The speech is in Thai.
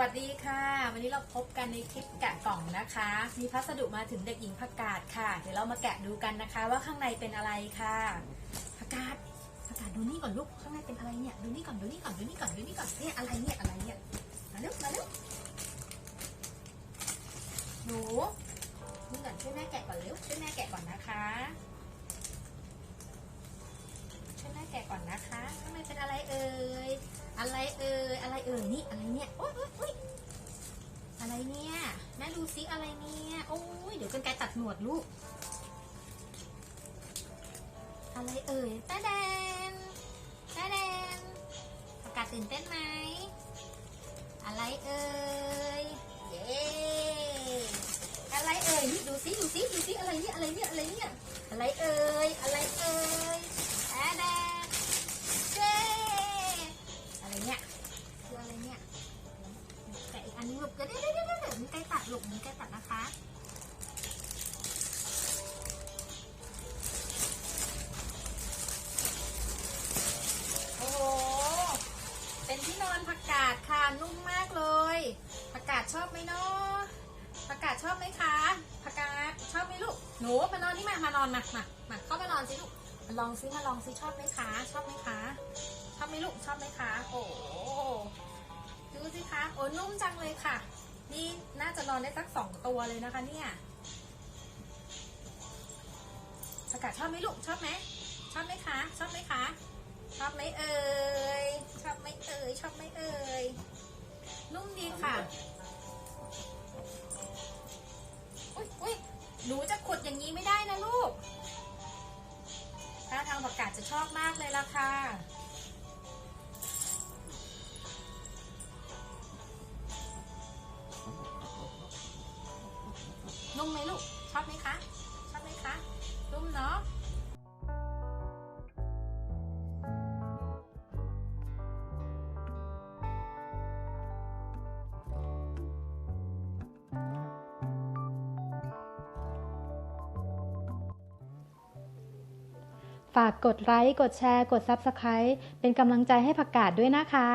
วัสดีค่ะ วันนี้เราพบกันในคลิปแกะกล่องนะคะ มีพัสดุมาถึงเด็กหญิงผักกาดค่ะ เดี๋ยวเรามาแกะดูกันนะคะ ว่าข้างในเป็นอะไรค่ะผักกาดผักกาดดูนี่ก่อนลูกข้างในเป็นอะไรเนี่ยดูนี่ก่อนดูนี่ก่อนดูนี่ก่อนดูนี่ก่อนเนี่ยอะไรเนี่ยอะไรเนี่ยมาเร็วมาเร็วหนูนี่ก่อนช่วยแม่แกะก่อนเร็วช่วยแม่แกะก่อนนะคะช่วยแม่แกะก่อนนะคะข้างในเป็นอะไรเอ่ยอะไรเอ่ยอะไรเอ่ยนี่อะไรเนี่ยโอ๊ยโอ๊ยโอ๊ยอะไรเนี่ย แม่ดู ซิอะไรเนี่ยโอ้ยเดี๋ยวกันไกตัดหนวดลูก อะไรเอ่ยตาแดนตาแดนประกาศตื่นเต้นไหม อะไรเอ่ยเย้อะไรเอ่ยนี่ดูซิดูซิดูซิอะไรเนี่ยอะไรเนี่ยอะไรเนี่ยอะไรเอ่ยอะไรเอ่ยตาแดนเย้อะไรเนี่ยคืออะไรเนี่ยแต่อีกอันนึงหลบเดี๋ยวเดี๋ยวเดี๋ยวเดี๋ยวเดี๋ยวมีไก่ตัด หลบมีไก่ตัดนะคะ โอ้โห เป็นที่นอนผักกาดค่ะนุ่มมากเลย ผักกาดชอบไหมเนาะผักกาดชอบไหมคะ ผักกาดชอบไหมลูก หนูมานอนนี่มามานอนมามามาเข้ามานอนสิลูกมาลองซิมาลองซิชอบไหมคะ ชอบไหมคะ ชอบไหมลูกชอบไหมคะ โอ้ดูสิคะ โอ้นุ่มจังเลยค่ะ นี่น่าจะนอนได้สักสองตัวเลยนะคะเนี่ยสกัดชอบไหมลูกชอบไหมชอบไหมคะ ชอบไหมคะ ชอบไหมเอ่ยชอบไหมเอ่ยชอบไหมเอ่ยนุ่มดีค่ะอุ้ยอุ้ยหนูจะขุดอย่างนี้ไม่ได้นะลูกถ้าทางประกาศจะชอบมากเลยละค่ะ นุ่มไหมลูก ชอบไหมคะ ชอบไหมคะ นุ่มเนาะฝากกดไลค์ กดแชร์ กด Subscribe เป็นกำลังใจให้ผักกาดด้วยนะคะ